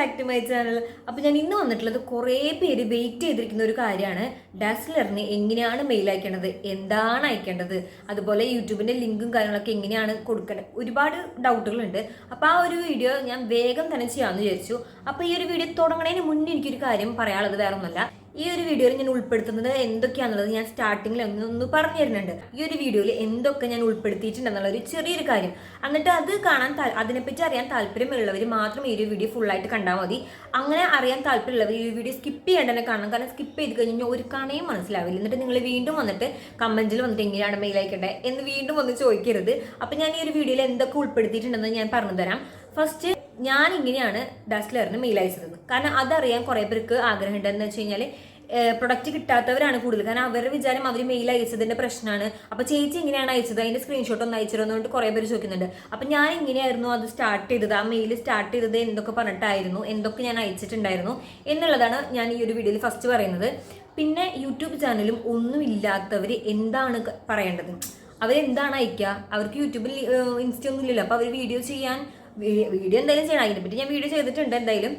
Back to my channel അപ്പോൾ ഞാൻ ഇന്ന് വന്നിട്ടുള്ളത് കുറേ പേര് വെയിറ്റ് ചെയ്തിരിക്കുന്ന ഒരു കാര്യമാണ്. ഡാസ്ലറിന് എങ്ങനെയാണ് മെയിൽ അയക്കേണ്ടത്? എന്താണ് അയക്കേണ്ടത്? അതുപോലെ യൂട്യൂബിന്റെ ലിങ്കും കാര്യങ്ങളൊക്കെ എങ്ങനെയാണ് കൊടുക്കേണ്ടത്? ഒരുപാട് ഡൗട്ടുകളുണ്ട് അപ്പോൾ ആ ഒരു വീഡിയോ ഞാൻ വേഗം തന്നെ ചെയ്യാമെന്ന് വിചാരിച്ചു. അപ്പോൾ ഈ ഒരു വീഡിയോ തുടങ്ങുന്നതിന് മുന്നേ എനിക്കൊരു കാര്യം പറയാനുള്ളത് വേറെ ഒന്നുമല്ല ഈ ഒരു വീഡിയോയിൽ ഞാൻ ഉൾപ്പെടുത്തുന്നത് എന്തൊക്കെയാണെന്നുള്ളത് ഞാൻ സ്റ്റാർട്ടിങ്ങിൽ ഒന്ന് ഒന്ന് പറഞ്ഞു തരുന്നുണ്ട്. ഈ ഒരു വീഡിയോയിൽ എന്തൊക്കെ ഞാൻ ഉൾപ്പെടുത്തിയിട്ടുണ്ടെന്നുള്ള ഒരു ചെറിയൊരു കാര്യം. എന്നിട്ട് അത് കാണാൻ അതിനെപ്പറ്റി അറിയാൻ താല്പര്യമുള്ളവർ മാത്രം ഈ ഒരു വീഡിയോ ഫുള്ളായിട്ട് കണ്ടാൽ മതി. അങ്ങനെ അറിയാൻ താല്പര്യമുള്ളവർ ഈ വീഡിയോ സ്കിപ്പ് ചെയ്യേണ്ട തന്നെ കാണണം. കാരണം സ്കിപ്പ് ചെയ്ത് കഴിഞ്ഞാൽ ഒരു കണയും മനസ്സിലാവില്ല. എന്നിട്ട് നിങ്ങൾ വീണ്ടും വന്നിട്ട് കമന്റിൽ വന്നിട്ട് എങ്ങനെയാണ് മെയിൽ അയക്കേണ്ടത് എന്ന് വീണ്ടും വന്ന് ചോദിക്കരുത്. അപ്പം ഞാൻ ഈ ഒരു വീഡിയോയിൽ എന്തൊക്കെ ഉൾപ്പെടുത്തിയിട്ടുണ്ടെന്ന് ഞാൻ പറഞ്ഞു തരാം. ഫസ്റ്റ് ഞാൻ ഇങ്ങനെയാണ് ഡസ്ലറിന് മെയിൽ അയച്ചത് കാരണം അതറിയാൻ കുറേ പേർക്ക് ആഗ്രഹം ഉണ്ടെന്ന് വെച്ച് കഴിഞ്ഞാൽ പ്രൊഡക്റ്റ് കിട്ടാത്തവരാണ് കൂടുതൽ. കാരണം അവരുടെ വിചാരം അവർ മെയിൽ അയച്ചതിന്റെ പ്രശ്നമാണ് അപ്പൊ ചേച്ചി എങ്ങനെയാണ് അയച്ചത്? അതിന്റെ സ്ക്രീൻഷോട്ട് ഒന്ന് അയച്ചിരുന്നതുകൊണ്ട് കുറേ പേര് ചോദിക്കുന്നുണ്ട്. അപ്പൊ ഞാൻ ഇങ്ങനെയായിരുന്നു അത് സ്റ്റാർട്ട് ചെയ്തത്? ആ മെയിൽ സ്റ്റാർട്ട് ചെയ്തത് എന്തൊക്കെ പറഞ്ഞിട്ടായിരുന്നു? എന്തൊക്കെ ഞാൻ അയച്ചിട്ടുണ്ടായിരുന്നു? എന്നുള്ളതാണ് ഞാൻ ഈ ഒരു വീഡിയോയിൽ ഫസ്റ്റ് പറയുന്നത്. പിന്നെ യൂട്യൂബ് ചാനലും ഒന്നുമില്ലാത്തവർ എന്താണ് പറയേണ്ടത്? അവരെന്താണ് അയക്കുക അവർക്ക് യൂട്യൂബിൽ ഇൻസ്റ്റ ഒന്നും ഇല്ലല്ലോ അപ്പോൾ അവർ വീഡിയോ ചെയ്യാൻ വീഡിയോ എന്തായാലും ചെയ്യണം. അതിനെപ്പറ്റി ഞാൻ വീഡിയോ ചെയ്തിട്ടുണ്ട് എന്തായാലും.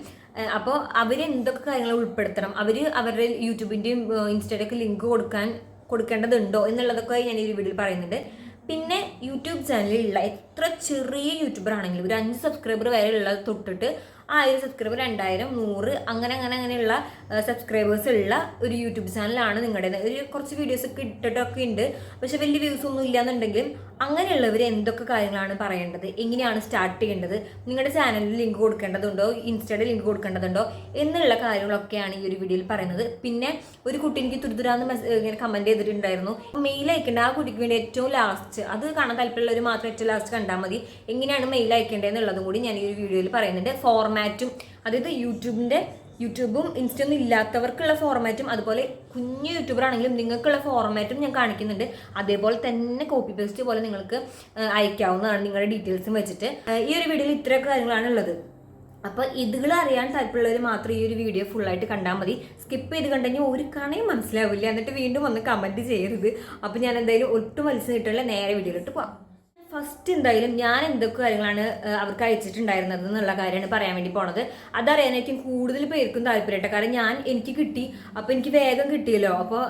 അപ്പോൾ അവർ എന്തൊക്കെ കാര്യങ്ങൾ ഉൾപ്പെടുത്തണം? അവർ അവരുടെ യൂട്യൂബിന്റെയും ഇൻസ്റ്റയുടെയൊക്കെ ലിങ്ക് കൊടുക്കാൻ കൊടുക്കേണ്ടതുണ്ടോ എന്നുള്ളതൊക്കെ ഞാൻ ഈ വീഡിയോയിൽ പറയുന്നുണ്ട്. പിന്നെ യൂട്യൂബ് ചാനലിലുള്ള എത്ര ചെറിയ യൂട്യൂബർ ആണെങ്കിലും ഒരു അഞ്ച് സബ്സ്ക്രൈബർ വരെ ഉള്ളത് തൊട്ടിട്ട് ആയിരം സബ്സ്ക്രൈബർ രണ്ടായിരം നൂറ് അങ്ങനെ അങ്ങനെ അങ്ങനെയുള്ള സബ്സ്ക്രൈബേഴ്സ് ഉള്ള ഒരു യൂട്യൂബ് ചാനലാണ് നിങ്ങളുടെ ഒരു കുറച്ച് വീഡിയോസ് ഒക്കെ ഇട്ടിട്ടൊക്കെ ഉണ്ട്. പക്ഷെ വലിയ വ്യൂസ് ഒന്നും ഇല്ലാന്നുണ്ടെങ്കിലും അങ്ങനെയുള്ളവർ എന്തൊക്കെ കാര്യങ്ങളാണ് പറയേണ്ടത്? എങ്ങനെയാണ് സ്റ്റാർട്ട് ചെയ്യേണ്ടത്? നിങ്ങളുടെ ചാനലിൽ ലിങ്ക് കൊടുക്കേണ്ടതുണ്ടോ? ഇൻസ്റ്റയുടെ ലിങ്ക് കൊടുക്കേണ്ടതുണ്ടോ? എന്നുള്ള കാര്യങ്ങളൊക്കെയാണ് ഈ ഒരു വീഡിയോയിൽ പറയുന്നത്. പിന്നെ ഒരു കുട്ടി എനിക്ക് തുരുതുരാന്ന് ഇങ്ങനെ കമന്റ് ചെയ്തിട്ടുണ്ടായിരുന്നു. മെയിൽ അയക്കേണ്ട. ആ കുട്ടിക്ക് വേണ്ടി ഏറ്റവും ലാസ്റ്റ് അത് കാണാൻ താല്പര്യമുള്ളവർ മാത്രം ഏറ്റവും ലാസ്റ്റ് കണ്ടാൽ മതി. എങ്ങനെയാണ് മെയിൽ അയക്കേണ്ടതെന്നുള്ളതും കൂടി ഞാൻ ഈ ഒരു വീഡിയോയിൽ പറയുന്നുണ്ട്. ഫോർമാറ്റും അതായത് യൂട്യൂബിന്റെ യൂട്യൂബും ഇൻസ്റ്റൊന്നും ഇല്ലാത്തവർക്കുള്ള ഫോർമാറ്റും അതുപോലെ കുഞ്ഞു യൂട്യൂബർ ആണെങ്കിലും നിങ്ങൾക്കുള്ള ഫോർമാറ്റും ഞാൻ കാണിക്കുന്നുണ്ട്. അതേപോലെ തന്നെ കോപ്പി പേസ്റ്റ് പോലെ നിങ്ങൾക്ക് അയക്കാവുന്നതാണ് നിങ്ങളുടെ ഡീറ്റെയിൽസും വെച്ചിട്ട്. ഈ ഒരു വീഡിയോയിൽ ഇത്രയൊക്കെ കാര്യങ്ങളാണ് ഉള്ളത്. അപ്പോൾ ഇതുകൾ അറിയാൻ താല്പര്യമുള്ളവർ മാത്രം ഈ ഒരു വീഡിയോ ഫുള്ളായിട്ട് കണ്ടാൽ മതി. സ്കിപ്പ് ചെയ്ത് കണ്ടുകഴിഞ്ഞാൽ ഒരു കണയും മനസ്സിലാവില്ല. എന്നിട്ട് വീണ്ടും വന്ന് കമന്റ് ചെയ്യരുത്. അപ്പോൾ ഞാൻ എന്തായാലും ഒട്ടും നീട്ടുള്ള നേരെ വീഡിയോയിലോട്ട് പോവാം. ഫസ്റ്റ് എന്തായാലും ഞാൻ എന്തൊക്കെ കാര്യങ്ങളാണ് അവർക്ക് അയച്ചിട്ടുണ്ടായിരുന്നത് എന്നുള്ള കാര്യമാണ് പറയാൻ വേണ്ടി പോണത്. അതറിയാനായിരിക്കും കൂടുതൽ പേർക്കും താല്പര്യമായിട്ട്. കാരണം ഞാൻ എനിക്ക് കിട്ടി അപ്പോൾ എനിക്ക് വേഗം കിട്ടിയല്ലോ. അപ്പോൾ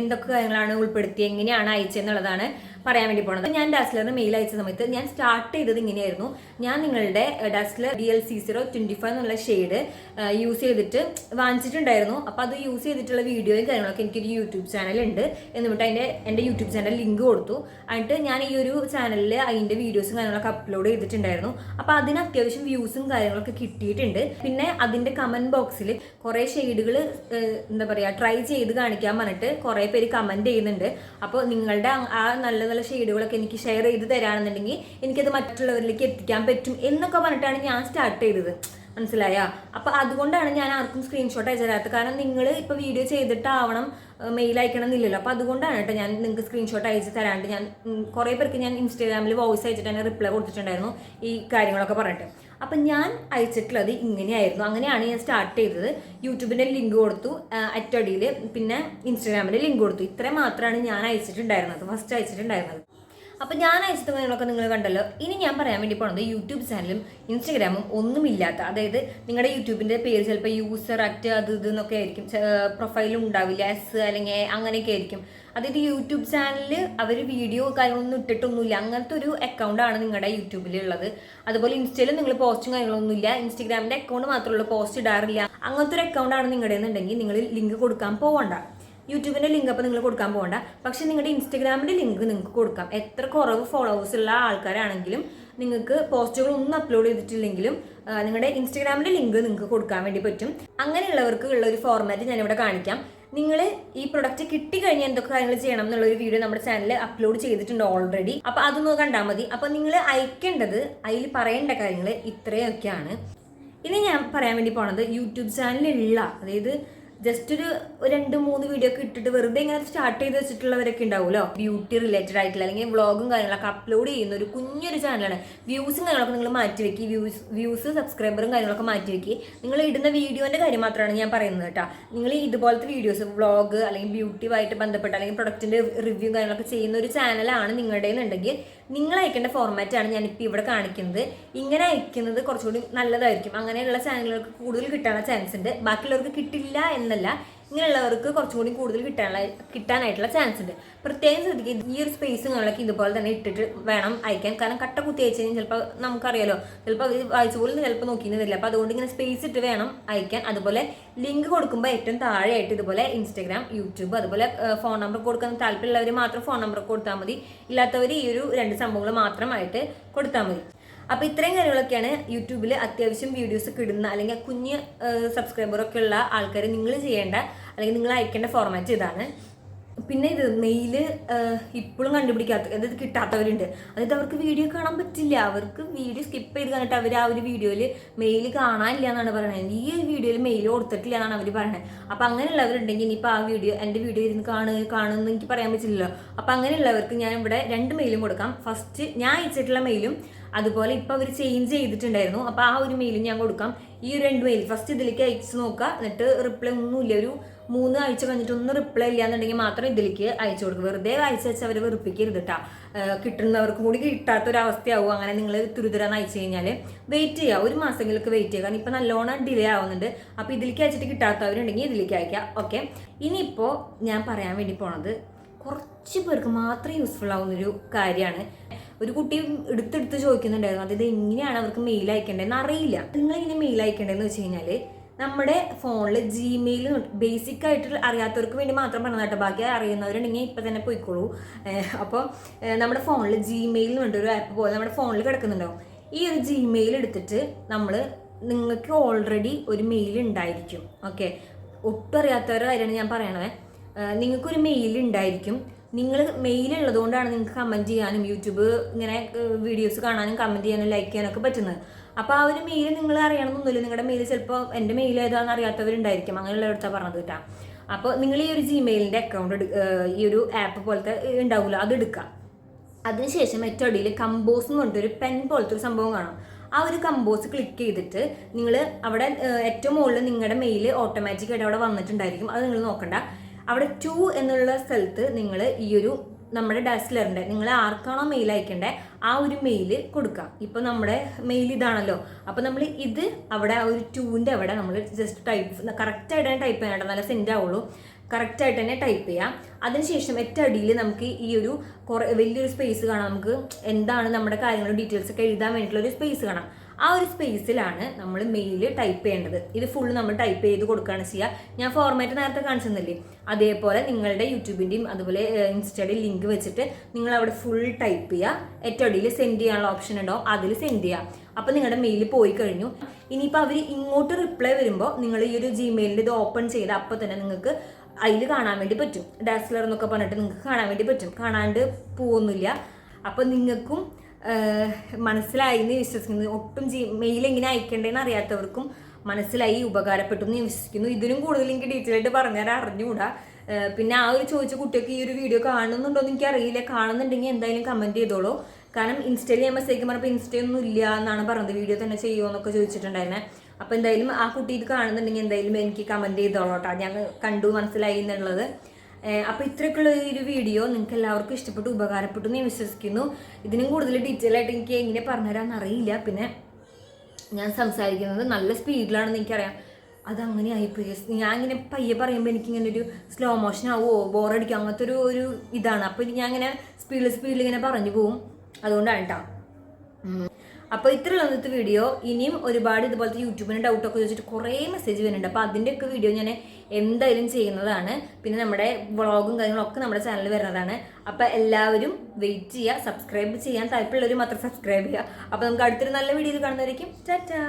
എന്തൊക്കെ കാര്യങ്ങളാണ് ഉൾപ്പെടുത്തി എങ്ങനെയാണ് അയച്ചതെന്നുള്ളതാണ് പറയാൻ വേണ്ടി പോണത്. ഞാൻ ഡാസ്ലറിന് മെയിൽ അയച്ച സമയത്ത് ഞാൻ സ്റ്റാർട്ട് ചെയ്തത് ഇങ്ങനെയായിരുന്നു. ഞാൻ നിങ്ങളുടെ Dazzler D L C zero twenty five എന്നുള്ള ഷെയ്ഡ് യൂസ് ചെയ്തിട്ട് വാങ്ങിച്ചിട്ടുണ്ടായിരുന്നു. അപ്പോൾ അത് യൂസ് ചെയ്തിട്ടുള്ള വീഡിയോയും കാര്യങ്ങളൊക്കെ എനിക്കൊരു യൂട്യൂബ് ചാനൽ ഉണ്ട് എന്നിട്ട് അതിന്റെ എന്റെ യൂട്യൂബ് ചാനൽ ലിങ്ക് കൊടുത്തു. എന്നിട്ട് ഞാൻ ഈ ഒരു ചാനലിൽ അതിന്റെ വീഡിയോസും കാര്യങ്ങളൊക്കെ അപ്ലോഡ് ചെയ്തിട്ടുണ്ടായിരുന്നു. അപ്പോൾ അതിന് അത്യാവശ്യം വ്യൂസും കാര്യങ്ങളൊക്കെ കിട്ടിയിട്ടുണ്ട്. പിന്നെ അതിന്റെ കമന്റ് ബോക്സിൽ കുറേ ഷെയ്ഡുകൾ എന്താ പറയുക ട്രൈ ചെയ്ത് കാണിക്കാൻ പറഞ്ഞിട്ട് കുറേ പേര് കമന്റ് ചെയ്യുന്നുണ്ട്. അപ്പോൾ നിങ്ങളുടെ ആ- ആ നല്ല നല്ല ഷെയ്ഡുകളൊക്കെ എനിക്ക് ഷെയർ ചെയ്ത് തരാണെന്നുണ്ടെങ്കിൽ എനിക്കത് മറ്റുള്ളവരിലേക്ക് എത്തിക്കാൻ പറ്റും എന്നൊക്കെ പറഞ്ഞിട്ടാണ് ഞാൻ സ്റ്റാർട്ട് ചെയ്തത്. മനസ്സിലായ? അപ്പൊ അതുകൊണ്ടാണ് ഞാൻ ആർക്കും സ്ക്രീൻഷോട്ട് അയച്ചു തരാത്തത് കാരണം നിങ്ങൾ ഇപ്പൊ വീഡിയോ ചെയ്തിട്ടാവണം മെയിൽ അയക്കണം എന്നില്ലല്ലോ അപ്പൊ അതുകൊണ്ടാണ് കേട്ടോ ഞാൻ നിങ്ങൾക്ക് സ്ക്രീൻഷോട്ട് അയച്ചു തരാണ്ട് ഞാൻ കുറെ കുറേ പേർക്ക് ഞാൻ ഇൻസ്റ്റാഗ്രാമിൽ വോയിസ് അയച്ചിട്ട് തന്നെ റിപ്ലൈ കൊടുത്തിട്ടുണ്ടായിരുന്നു ഈ കാര്യങ്ങളൊക്കെ പറഞ്ഞിട്ട്. അപ്പൊ ഞാൻ അയച്ചിട്ടുള്ളത് ഇങ്ങനെയായിരുന്നു. അങ്ങനെയാണ് ഞാൻ സ്റ്റാർട്ട് ചെയ്തത്. യൂട്യൂബിന്റെ ലിങ്ക് കൊടുത്തു അറ്റടിയിൽ പിന്നെ ഇൻസ്റ്റാഗ്രാമിന്റെ ലിങ്ക് കൊടുത്തു. ഇത്രയും മാത്രമാണ് ഞാൻ അയച്ചിട്ടുണ്ടായിരുന്നത്. ഫസ്റ്റ് അയച്ചിട്ടുണ്ടായിരുന്നത്. അപ്പൊ ഞാൻ അയച്ചത് കാര്യങ്ങളൊക്കെ നിങ്ങൾ കണ്ടല്ലോ. ഇനി ഞാൻ പറയാൻ വേണ്ടി പോണത് യൂട്യൂബ് ചാനലും ഇൻസ്റ്റഗ്രാമും ഒന്നുമില്ലാത്ത അതായത് നിങ്ങളുടെ യൂട്യൂബിന്റെ പേര് ചിലപ്പോൾ യൂസർ അറ്റ് അത് ഇത് എന്നൊക്കെ ആയിരിക്കും. പ്രൊഫൈലും ഉണ്ടാവില്ല എസ് അല്ലെങ്കിൽ അങ്ങനെയൊക്കെ ആയിരിക്കും. അതായത് യൂട്യൂബ് ചാനലിൽ അവർ വീഡിയോ കാര്യങ്ങളൊന്നും ഇട്ടിട്ടൊന്നുമില്ല. അങ്ങനത്തെ ഒരു അക്കൗണ്ടാണ് നിങ്ങളുടെ യൂട്യൂബിൽ ഉള്ളത് അതുപോലെ ഇൻസ്റ്റയിലും നിങ്ങൾ പോസ്റ്റും കാര്യങ്ങളൊന്നുമില്ല. ഇൻസ്റ്റഗ്രാമിന്റെ അക്കൗണ്ട് മാത്രമുള്ള പോസ്റ്റ് ഇടാറില്ല. അങ്ങനത്തെ ഒരു അക്കൗണ്ടാണ് നിങ്ങളുടെ എന്നുണ്ടെങ്കിൽ നിങ്ങൾ ലിങ്ക് കൊടുക്കാൻ പോവണ്ട. യൂട്യൂബിന്റെ ലിങ്ക് അപ്പോൾ നിങ്ങൾ കൊടുക്കാൻ പോകണ്ട. പക്ഷെ നിങ്ങളുടെ ഇൻസ്റ്റഗ്രാമിന്റെ ലിങ്ക് നിങ്ങൾക്ക് കൊടുക്കാം. എത്ര കുറവ് ഫോളോവേഴ്സ് ഉള്ള ആൾക്കാരാണെങ്കിലും നിങ്ങൾക്ക് പോസ്റ്റുകൾ ഒന്നും അപ്ലോഡ് ചെയ്തിട്ടില്ലെങ്കിലും നിങ്ങളുടെ ഇൻസ്റ്റഗ്രാമിന്റെ ലിങ്ക് നിങ്ങൾക്ക് കൊടുക്കാൻ വേണ്ടി പറ്റും. അങ്ങനെയുള്ളവർക്ക് ഉള്ള ഒരു ഫോർമാറ്റ് ഞാനിവിടെ കാണിക്കാം. നിങ്ങൾ ഈ പ്രൊഡക്റ്റ് കിട്ടിക്കഴിഞ്ഞാൽ എന്തൊക്കെ കാര്യങ്ങൾ ചെയ്യണം എന്നുള്ള ഒരു വീഡിയോ നമ്മുടെ ചാനലിൽ അപ്ലോഡ് ചെയ്തിട്ടുണ്ട് ഓൾറെഡി അപ്പോൾ അതൊന്ന് കണ്ടാൽ മതി. അപ്പോൾ നിങ്ങൾ അയക്കേണ്ടത് അതിൽ പറയേണ്ട കാര്യങ്ങൾ ഇത്രയൊക്കെയാണ്. ഇനി ഞാൻ പറയാൻ വേണ്ടി പോണത് യൂട്യൂബ് ചാനലിലുള്ള അതായത് ജസ്റ്റ് ഒരു രണ്ട് മൂന്ന് വീഡിയോ ഒക്കെ ഇട്ടിട്ട് വെറുതെ ഇങ്ങനെ സ്റ്റാർട്ട് ചെയ്ത് വെച്ചിട്ടുള്ളവരൊക്കെ ഉണ്ടാവുമല്ലോ ബ്യൂട്ടി റിലേറ്റഡ് ആയിട്ടുള്ള അല്ലെങ്കിൽ വ്ളോഗും കാര്യങ്ങളൊക്കെ അപ്ലോഡ് ചെയ്യുന്ന ഒരു കുഞ്ഞൊരു ചാനലാണ് വ്യൂസും കാര്യങ്ങളൊക്കെ നിങ്ങൾ മാറ്റി വെക്കി. വ്യൂസ് വ്യൂസ് സബ്സ്ക്രൈബറും കാര്യങ്ങളൊക്കെ മാറ്റി വെക്കി. നിങ്ങൾ ഇടുന്ന വീഡിയോന്റെ കാര്യം മാത്രമാണ് ഞാൻ പറയുന്നത് കേട്ടോ. നിങ്ങൾ ഇതുപോലത്തെ വീഡിയോസ് വ്ളോഗ് അല്ലെങ്കിൽ ബ്യൂട്ടിയുമായിട്ട് ബന്ധപ്പെട്ട അല്ലെങ്കിൽ പ്രൊഡക്റ്റിന്റെ റിവ്യൂ കാര്യങ്ങളൊക്കെ ചെയ്യുന്ന ഒരു ചാനലാണ് നിങ്ങളുടെ എന്നുണ്ടെങ്കിൽ നിങ്ങൾ അയക്കേണ്ട ഫോർമാറ്റാണ് ഞാനിപ്പോൾ ഇവിടെ കാണിക്കുന്നത്. ഇങ്ങനെ അയക്കുന്നത് കുറച്ചുകൂടി നല്ലതായിരിക്കും. അങ്ങനെയുള്ള ചാനലുകൾക്ക് കൂടുതൽ കിട്ടാനുള്ള ചാൻസ് ഉണ്ട്. ബാക്കിയുള്ളവർക്ക് കിട്ടില്ല എന്നല്ല. ഇങ്ങനെയുള്ളവർക്ക് കുറച്ചും കൂടി കൂടുതൽ കിട്ടാനുള്ള കിട്ടാനായിട്ടുള്ള ചാൻസ് ഉണ്ട്. പ്രത്യേകം ശ്രദ്ധിക്കുക ഈ ഒരു സ്പേസ് നിങ്ങളൊക്കെ ഇതുപോലെ തന്നെ ഇട്ടിട്ട് വേണം അയക്കാൻ. കാരണം കട്ട കുത്തി അയച്ചു കഴിഞ്ഞാൽ ചിലപ്പോൾ നമുക്കറിയാലോ ചിലപ്പോൾ അത് വായിച്ചു പോലും ചിലപ്പോൾ നോക്കിയിരുന്നില്ല. അപ്പോൾ അതുകൊണ്ട് ഇങ്ങനെ സ്പേസ് ഇട്ട് വേണം അയക്കാൻ. അതുപോലെ ലിങ്ക് കൊടുക്കുമ്പോൾ ഏറ്റവും താഴെയായിട്ട് ഇതുപോലെ ഇൻസ്റ്റാഗ്രാം യൂട്യൂബ് അതുപോലെ ഫോൺ നമ്പർ കൊടുക്കാൻ താല്പര്യമുള്ളവർ മാത്രം ഫോൺ നമ്പർ കൊടുത്താൽ മതി. ഇല്ലാത്തവർ ഈ ഒരു രണ്ട് സംഭവങ്ങൾ മാത്രമായിട്ട് കൊടുത്താൽ മതി. അപ്പോൾ ഇത്രയും കാര്യങ്ങളൊക്കെയാണ് യൂട്യൂബിൽ അത്യാവശ്യം വീഡിയോസ് കിടുന്ന അല്ലെങ്കിൽ കുഞ്ഞ് സബ്സ്ക്രൈബറൊക്കെ ഉള്ള ആൾക്കാർ നിങ്ങൾ ചെയ്യേണ്ട അല്ലെങ്കിൽ നിങ്ങൾ അയക്കേണ്ട ഫോർമാറ്റ് ഇതാണ്. പിന്നെ ഇത് മെയിൽ ഇപ്പോഴും കണ്ടുപിടിക്കാത്ത അതായത് കിട്ടാത്തവരുണ്ട്. അതായത് അവർക്ക് വീഡിയോ കാണാൻ പറ്റില്ല. അവർക്ക് വീഡിയോ സ്കിപ്പ് ചെയ്ത് കണ്ടിട്ട് അവർ ആ ഒരു വീഡിയോയിൽ മെയിൽ കാണാനില്ല എന്നാണ് പറയുന്നത് ഈ ഒരു വീഡിയോയിൽ മെയിൽ കൊടുത്തിട്ടില്ല എന്നാണ് അവർ പറയുന്നത് അപ്പം അങ്ങനെയുള്ളവരുണ്ടെങ്കിൽ ഇനിയിപ്പോൾ ആ വീഡിയോ എന്റെ വീഡിയോ ഇരുന്ന് കാണുക കാണുമെന്ന് എനിക്ക് പറയാൻ പറ്റില്ലല്ലോ. അപ്പം അങ്ങനെയുള്ളവർക്ക് ഞാൻ ഇവിടെ രണ്ട് മെയിലും കൊടുക്കാം. ഫസ്റ്റ് ഞാൻ അയച്ചിട്ടുള്ള മെയിലും അതുപോലെ ഇപ്പം അവർ ചേഞ്ച് ചെയ്തിട്ടുണ്ടായിരുന്നു. അപ്പോൾ ആ ഒരു മെയിൽ ഞാൻ കൊടുക്കാം. ഈ ഒരു രണ്ട് മെയിൽ ഫസ്റ്റ് ഇതിലേക്ക് അയച്ചു നോക്കുക. എന്നിട്ട് റിപ്ലൈ ഒന്നും ഇല്ല ഒരു മൂന്ന് ആഴ്ച കഴിഞ്ഞിട്ട് ഒന്നും റിപ്ലൈ ഇല്ല എന്നുണ്ടെങ്കിൽ മാത്രം ഇതിലേക്ക് അയച്ചു കൊടുക്കുക. വെറുതെ അയച്ചു വെച്ച് അവർ വെറുപ്പിക്കരുത് കേട്ടോ കിട്ടുന്നവർക്കും കൂടി കിട്ടാത്തൊരവസ്ഥയാവും. അങ്ങനെ നിങ്ങൾ തുരുതുരാന്ന് അയച്ചു കഴിഞ്ഞാൽ വെയിറ്റ് ചെയ്യുക ഒരു മാസങ്ങളിലൊക്കെ വെയിറ്റ് ചെയ്യുക കാരണം ഇപ്പം നല്ലോണം ഡിലേ ആവുന്നുണ്ട്. അപ്പോൾ ഇതിലേക്ക് അയച്ചിട്ട് കിട്ടാത്തവരുണ്ടെങ്കിൽ ഇതിലേക്ക് അയക്കാം. ഓക്കെ ഇനിയിപ്പോൾ ഞാൻ പറയാൻ വേണ്ടി പോണത് കുറച്ച് പേർക്ക് മാത്രം യൂസ്ഫുൾ ആവുന്നൊരു കാര്യമാണ്. ഒരു കുട്ടി എടുത്തെടുത്ത് ചോദിക്കുന്നുണ്ടായിരുന്നു. അതായത് എങ്ങനെയാണ് അവർക്ക് മെയിൽ അയക്കേണ്ടതെന്ന് അറിയില്ല. നിങ്ങൾ എങ്ങനെ മെയിൽ അയക്കേണ്ടതെന്ന് വെച്ച് കഴിഞ്ഞാൽ നമ്മുടെ ഫോണിൽ ജിമെയിൽ ബേസിക് ആയിട്ട് അറിയാത്തവർക്ക് വേണ്ടി മാത്രം പറഞ്ഞ കേട്ടോ. ബാക്കി അറിയുന്നവരുണ്ടെങ്കിൽ ഇപ്പം തന്നെ പോയിക്കോളൂ. അപ്പോൾ നമ്മുടെ ഫോണിൽ ജിമെയിൽ എന്ന് ഒരു ആപ്പ് പോലെ നമ്മുടെ ഫോണിൽ കിടക്കുന്നുണ്ടാവും. ഈ ഒരു ജിമെയിൽ എടുത്തിട്ട് നമ്മൾ നിങ്ങൾക്ക് ഓൾറെഡി ഒരു മെയിൽ ഉണ്ടായിരിക്കും. ഓക്കെ ഒട്ടും അറിയാത്തവരുടെ കാര്യമാണ് ഞാൻ പറയണത്. നിങ്ങൾക്കൊരു മെയിൽ ഉണ്ടായിരിക്കും. നിങ്ങൾ മെയിൽ ഉള്ളതുകൊണ്ടാണ് നിങ്ങൾക്ക് കമന്റ് ചെയ്യാനും യൂട്യൂബ് ഇങ്ങനെ വീഡിയോസ് കാണാനും കമന്റ് ചെയ്യാനും ലൈക്ക് ചെയ്യാനൊക്കെ പറ്റുന്നത്. അപ്പോൾ ആ ഒരു മെയിൽ നിങ്ങൾ അറിയണമെന്നൊന്നുമില്ല. നിങ്ങളുടെ മെയിൽ ചിലപ്പോൾ എന്റെ മെയിൽ ഏതാണെന്ന് അറിയാത്തവരുണ്ടായിരിക്കും. അങ്ങനെയുള്ളവരുടെ പറഞ്ഞത് കേട്ടോ. അപ്പോൾ നിങ്ങൾ ഈ ഒരു ജിമെയിലിന്റെ അക്കൗണ്ട് ഈ ഒരു ആപ്പ് പോലത്തെ ഉണ്ടാവില്ല അത് എടുക്കുക അതിനുശേഷം ഏറ്റവും അടിയിൽ കമ്പോസ് എന്ന് പറഞ്ഞിട്ടൊരു പെൻ പോലത്തെ ഒരു സംഭവം കാണാം. ആ ഒരു കമ്പോസ് ക്ലിക്ക് ചെയ്തിട്ട് നിങ്ങൾ അവിടെ ഏറ്റവും മുകളിൽ നിങ്ങളുടെ മെയിൽ ഓട്ടോമാറ്റിക്കായിട്ട് അവിടെ വന്നിട്ടുണ്ടായിരിക്കും. അത് നിങ്ങൾ നോക്കണ്ട. അവിടെ ടു എന്നുള്ള സ്ഥലത്ത് നിങ്ങൾ ഈ ഒരു നമ്മുടെ ഡാസ്ലറിന്റെ നിങ്ങൾ ആർക്കാണോ മെയിൽ അയക്കേണ്ടത് ആ ഒരു മെയിൽ കൊടുക്കാം. ഇപ്പോൾ നമ്മുടെ മെയിൽ ഇതാണല്ലോ. അപ്പോൾ നമ്മൾ ഇത് അവിടെ ആ ഒരു ടൂവിന്റെ അവിടെ നമ്മൾ ജസ്റ്റ് ടൈപ്പ് കറക്റ്റായിട്ട് തന്നെ ടൈപ്പ് ചെയ്യണം നല്ല സെൻഡ് ആവുള്ളൂ. കറക്റ്റായിട്ട് തന്നെ ടൈപ്പ് ചെയ്യാം. അതിനുശേഷം ഏറ്റവും അടിയിൽ നമുക്ക് ഈ ഒരു കുറേ വലിയൊരു സ്പേസ് കാണാം. നമുക്ക് എന്താണ് നമ്മുടെ കാര്യങ്ങളും ഡീറ്റെയിൽസ് ഒക്കെ എഴുതാൻ വേണ്ടിയിട്ടുള്ള ഒരു സ്പേസ് കാണാം. ആ ഒരു സ്പേസിലാണ് നമ്മൾ മെയിൽ ടൈപ്പ് ചെയ്യേണ്ടത്. ഇത് ഫുൾ നമ്മൾ ടൈപ്പ് ചെയ്ത് കൊടുക്കുകയാണ് ചെയ്യുക ഞാൻ ഫോർമാറ്റ് നേരത്തെ കാണിച്ചെന്നില്ലേ? അതേപോലെ നിങ്ങളുടെ യൂട്യൂബിന്റെയും അതുപോലെ ഇൻസ്റ്റയുടെയും ലിങ്ക് വെച്ചിട്ട് നിങ്ങൾ അവിടെ ഫുൾ ടൈപ്പ് ചെയ്യുക ഏറ്റവും അടിയിൽ സെൻഡ് ചെയ്യാനുള്ള ഓപ്ഷൻ ഉണ്ടോ അതിൽ സെൻഡ് ചെയ്യുക അപ്പോൾ നിങ്ങളുടെ മെയിൽ പോയി കഴിഞ്ഞു. ഇനിയിപ്പോൾ അവർ ഇങ്ങോട്ട് റിപ്ലൈ വരുമ്പോൾ നിങ്ങൾ ഈ ഒരു ജിമെയിലിന്റെ ഇത് ഓപ്പൺ ചെയ്ത് അപ്പോൾ തന്നെ നിങ്ങൾക്ക് അതിൽ കാണാൻ വേണ്ടി പറ്റും. ഡാസ്ലർ എന്നൊക്കെ പറഞ്ഞിട്ട് നിങ്ങൾക്ക് കാണാൻ വേണ്ടി പറ്റും. കാണാണ്ട് പോകുന്നില്ല അപ്പോൾ നിങ്ങൾക്കും മനസ്സിലായി എന്ന് വിശ്വസിക്കുന്നു. ഒട്ടും മെയിൽ എങ്ങനെ അയക്കേണ്ടതെന്ന് അറിയാത്തവർക്കും മനസ്സിലായി ഉപകാരപ്പെട്ടു എന്ന് വിശ്വസിക്കുന്നു. ഇതിനും കൂടുതൽ എനിക്ക് ഡീറ്റെയിൽ ആയിട്ട് പറഞ്ഞാൽ അറിഞ്ഞുകൂടാ. പിന്നെ ആ ഒരു ചോദിച്ച കുട്ടിയൊക്കെ ഈ ഒരു വീഡിയോ കാണുന്നുണ്ടോ എന്ന് എനിക്ക് അറിയില്ല. കാണുന്നുണ്ടെങ്കിൽ എന്തായാലും കമന്റ് ചെയ്തോളൂ. കാരണം ഇൻസ്റ്റയിൽ ഞാൻ മെസ്സേജ് പറഞ്ഞപ്പോൾ ഇൻസ്റ്റയൊന്നും ഇല്ല എന്നാണ് പറഞ്ഞത്. വീഡിയോ തന്നെ ചെയ്യുമോ എന്നൊക്കെ ചോദിച്ചിട്ടുണ്ടായിരുന്നെ. അപ്പോൾ എന്തായാലും ആ കുട്ടി ഇത് കാണുന്നുണ്ടെങ്കിൽ എന്തായാലും എനിക്ക് കമന്റ് ചെയ്തോളൂ കേട്ടോ ഞാൻ കണ്ടു മനസ്സിലായി എന്നുള്ളത്. അപ്പോൾ ഇത്രയൊക്കെയുള്ള ഒരു വീഡിയോ നിങ്ങൾക്ക് എല്ലാവർക്കും ഇഷ്ടപ്പെട്ടു ഉപകാരപ്പെട്ടു എന്ന് വിശ്വസിക്കുന്നു. ഇതിനും കൂടുതൽ ഡീറ്റെയിൽ ആയിട്ട് എനിക്ക് എങ്ങനെ പറഞ്ഞുതരാമെന്ന് അറിയില്ല. പിന്നെ ഞാൻ സംസാരിക്കുന്നത് നല്ല സ്പീഡിലാണെന്ന് എനിക്കറിയാം. അതങ്ങനെ ആയിപ്പോയി. ഞാൻ ഇങ്ങനെ പയ്യെ പറയുമ്പോൾ എനിക്കിങ്ങനെ ഒരു സ്ലോ മോഷൻ ആവുമോ ബോറടിക്കും അങ്ങനത്തെ ഒരു ഒരു ഇതാണ്. അപ്പോൾ ഞാൻ ഇങ്ങനെ സ്പീഡിൽ സ്പീഡിൽ ഇങ്ങനെ പറഞ്ഞു പോവും. അതുകൊണ്ടാണ് കേട്ടോ അപ്പോൾ ഇത്രയുള്ള ഇന്നത്തെ വീഡിയോ ഇനിയും ഒരുപാട് ഇതുപോലത്തെ യൂട്യൂബിന് ഡൗട്ടൊക്കെ ചോദിച്ചിട്ട് കുറേ മെസ്സേജ് വരുന്നുണ്ട്. അപ്പോൾ അതിന്റെയൊക്കെ വീഡിയോ ഞാൻ എന്തായാലും ചെയ്യുന്നതാണ്. പിന്നെ നമ്മുടെ വ്ളോഗും കാര്യങ്ങളൊക്കെ നമ്മുടെ ചാനലിൽ വരുന്നതാണ്. അപ്പോൾ എല്ലാവരും വെയിറ്റ് ചെയ്യുക സബ്സ്ക്രൈബ് ചെയ്യാൻ താല്പര്യമുള്ളവർ മാത്രം സബ്സ്ക്രൈബ് ചെയ്യുക. അപ്പോൾ നമുക്ക് അടുത്തൊരു നല്ല വീഡിയോയിൽ കാണുന്നതായിരിക്കും ടാറ്റാ.